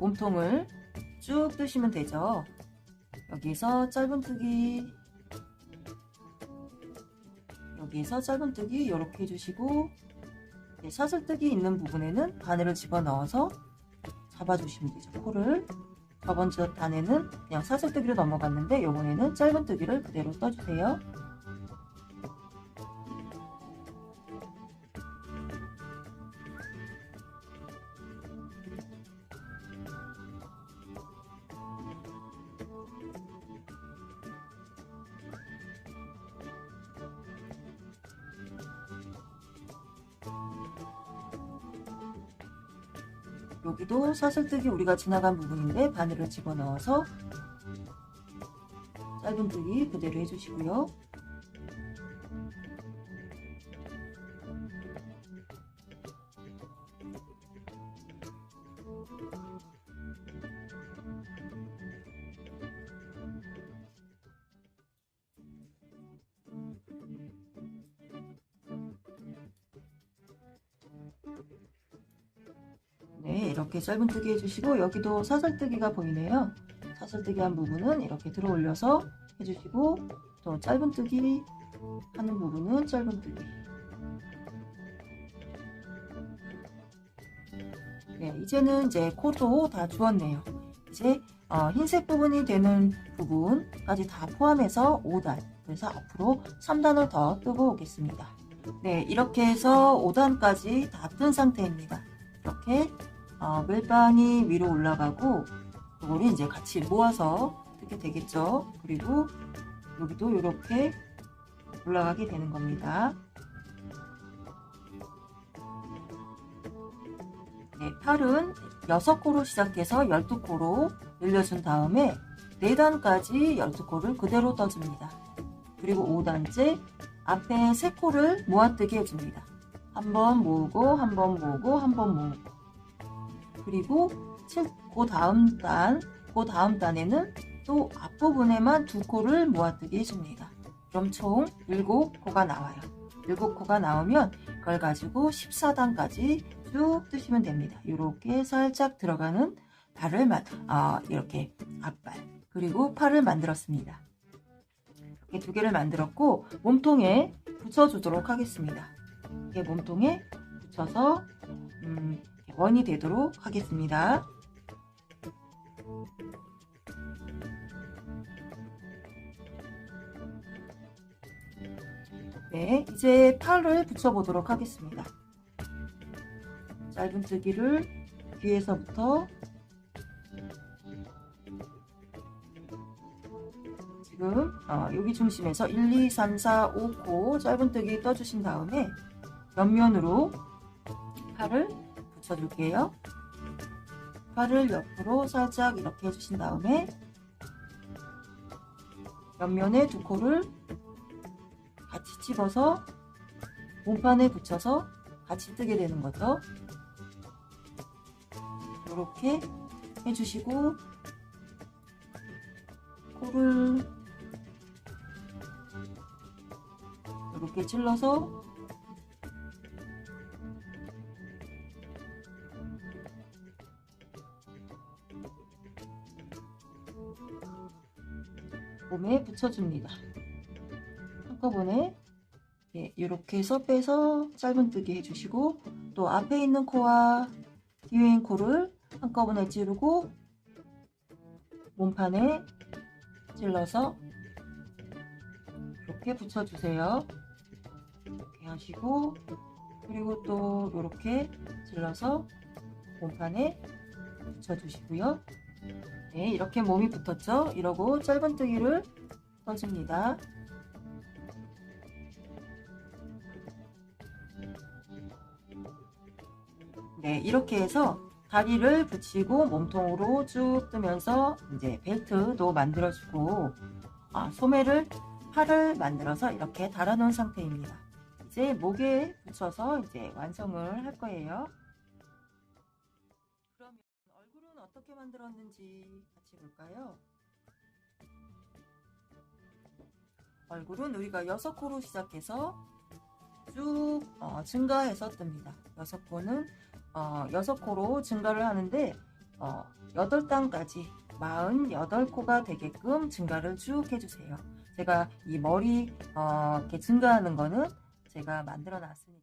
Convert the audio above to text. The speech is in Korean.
몸통을 쭉 뜨시면 되죠. 여기서 짧은뜨기 여기에서 짧은뜨기 이렇게 해주시고 사슬뜨기 있는 부분에는 바늘을 집어넣어서 잡아주시면 되죠. 코를 저번 주 단에는 그냥 사슬뜨기로 넘어갔는데 이번에는 짧은뜨기를 그대로 떠주세요. 여기도 사슬뜨기 우리가 지나간 부분인데 바늘을 집어넣어서 짧은뜨기 그대로 해주시고요. 네, 이렇게 짧은뜨기 해주시고 여기도 사슬뜨기가 보이네요. 사슬뜨기 한 부분은 이렇게 들어 올려서 해주시고 또 짧은뜨기 하는 부분은 짧은뜨기 네, 이제는 이제 코도 다 주었네요. 이제 어, 흰색 부분이 되는 부분까지 다 포함해서 5단 그래서 앞으로 3단을 더 뜨고 오겠습니다. 네, 이렇게 해서 5단까지 다 뜬 상태입니다. 이렇게 어, 밀반이 위로 올라가고 그거를 이제 같이 모아서 뜨게 되겠죠. 그리고 여기도 이렇게 올라가게 되는 겁니다. 네, 팔은 6코로 시작해서 12코로 늘려준 다음에 4단까지 12코를 그대로 떠줍니다. 그리고 5단째 앞에 3코를 모아뜨기 해줍니다. 한 번 모으고 한 번 모으고 한 번 모으고 그리고 7, 그 다음 단, 그 다음 단에는 또 앞부분에만 두 코를 모아뜨기 해줍니다. 그럼 총 7코가 나와요. 7코가 나오면 그걸 가지고 14단까지 쭉 뜨시면 됩니다. 이렇게 살짝 들어가는 발을 만, 아, 이렇게 앞발 그리고 팔을 만들었습니다. 이렇게 두 개를 만들었고 몸통에 붙여주도록 하겠습니다. 이렇게 몸통에 붙여서 음, 원이 되도록 하겠습니다. 네, 이제 팔을 붙여보도록 하겠습니다. 짧은뜨기를 뒤에서부터 지금 어, 여기 중심에서 1, 2, 3, 4, 5코 짧은뜨기 떠주신 다음에 옆면으로 팔을 붙여줄게요. 팔을 옆으로 살짝 이렇게 해주신 다음에 옆면에 두 코를 같이 집어서 몸판에 붙여서 같이 뜨게 되는 거죠. 이렇게 해주시고 코를 이렇게 찔러서 몸에 붙여줍니다. 한꺼번에 예, 이렇게 해서 빼서 짧은뜨기 해주시고 또 앞에 있는 코와 뒤에 있는 코를 한꺼번에 찌르고 몸판에 찔러서 이렇게 붙여주세요. 이렇게 하시고 그리고 또 이렇게 찔러서 몸판에 붙여주시고요. 네, 이렇게 몸이 붙었죠? 이러고 짧은뜨기를 떠줍니다. 네, 이렇게 해서 다리를 붙이고 몸통으로 쭉 뜨면서 이제 벨트도 만들어주고 아, 소매를 팔을 만들어서 이렇게 달아놓은 상태입니다. 이제 목에 붙여서 이제 완성을 할 거예요. 어떻게 만들었는지 같이 볼까요? 얼굴은 우리가 6코로 시작해서 쭉 어, 증가해서 뜹니다. 6코는 어, 6코로 증가를 하는데 어, 8단까지 48코가 되게끔 증가를 쭉 해주세요. 제가 이 머리 어, 이렇게 증가하는 거는 제가 만들어 놨으니까.